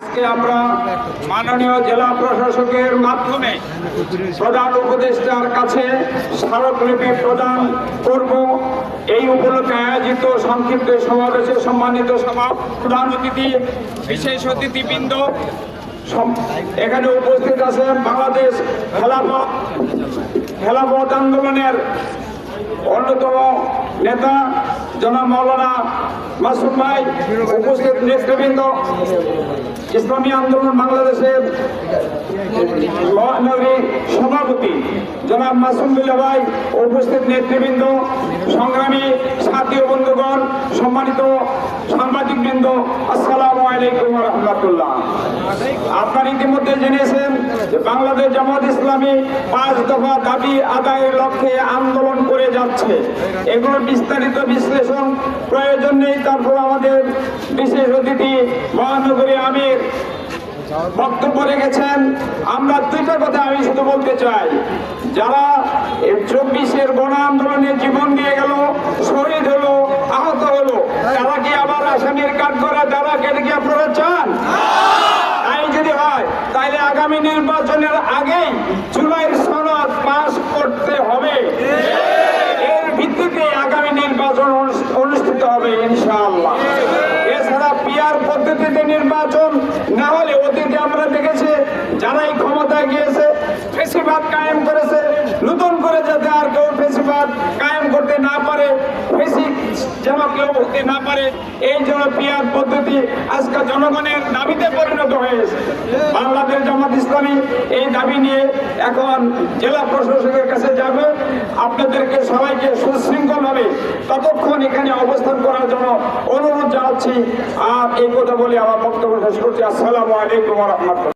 আজকে আমরা মাননীয় জেলা প্রশাসকের মাধ্যমে প্রধান উপদেষ্টার কাছে স্মারকলিপি প্রদান করব। এই উপলক্ষে আয়োজিত সংক্ষিপ্ত সমাবেশে সম্মানিত সভা প্রধান অতিথি, বিশেষ অতিথিবৃন্দ এখানে উপস্থিত আছে বাংলাদেশ খেলাফত খেলাফত আন্দোলনের অন্যতম নেতা জনাব মৌলানা মাসুম ভাই, উপস্থিত নেতৃবৃন্দ, ইসলামী আন্দোলন বাংলাদেশের মহানগরী সভাপতি, জনাব মাসুম বিল্লা ভাই, উপস্থিত নেতৃবৃন্দ, সংগ্রামী সাথী বন্ধুগণ, সম্মানিত সাংবাদিকবৃন্দ, আসসালামু আলাইকুম রহমতুল্লাহ। আপনারা ইতিমধ্যে জেনেছেন বাংলাদেশ জামাত ইসলামী পাঁচ দফা দাবি আদায়ের লক্ষ্যে আন্দোলন করে যাচ্ছে। এগুলোর বিস্তারিত বিশ্লেষণ প্রয়োজন নেই। তারপর আমাদের বিশেষ অতিথি মহানগরী আমির বক্তব্য রেখেছেন। আমরা দুইটা কথা আমি শুধু বলতে চাই। যারা চব্বিশের গণ আন্দোলনে জীবন দিয়ে গেল, শহীদ হলো, আহত হলো, তারা কি আবার আসামির কাঠ করা যারা কেটে কি আপনারা চান? তাহলে আগামী নির্বাচনের আগেই জুলাইয়ের সনদ পাস করতে হবে। এর ভিত্তিতে আগামী নির্বাচন অনুষ্ঠিত হবে ইনশাআল্লাহ। এছাড়া পিয়ার পদ্ধতিতে নির্বাচন না হলে অতীতে আমরা দেখেছি, যারাই ক্ষমতায় গিয়েছে, ফেসিবাদ কায়েম করেছে, নতুন করে যাতে আর কেউ ফেসিবাদ কায়েম করতে না পারে ফেসি যেন কেউ হতে না পারে, এই জন্য পিয়ার পদ্ধতি আজকে জনগণের দাবিতে পরিণত হয়েছে। বাংলাদেশ জামাত ইসলামী এই দাবি নিয়ে এখন জেলা প্রশাসকের কাছে যাবে। আপনাদেরকে সবাইকে সুশৃঙ্খলভাবে ততক্ষণ এখানে অবস্থান করার জন্য অনুরোধ জানাচ্ছি। আর এই কথা বলে আমার বক্তব্য শেষ করছি। আসসালামু আলাইকুম রহমতুল্লাহ।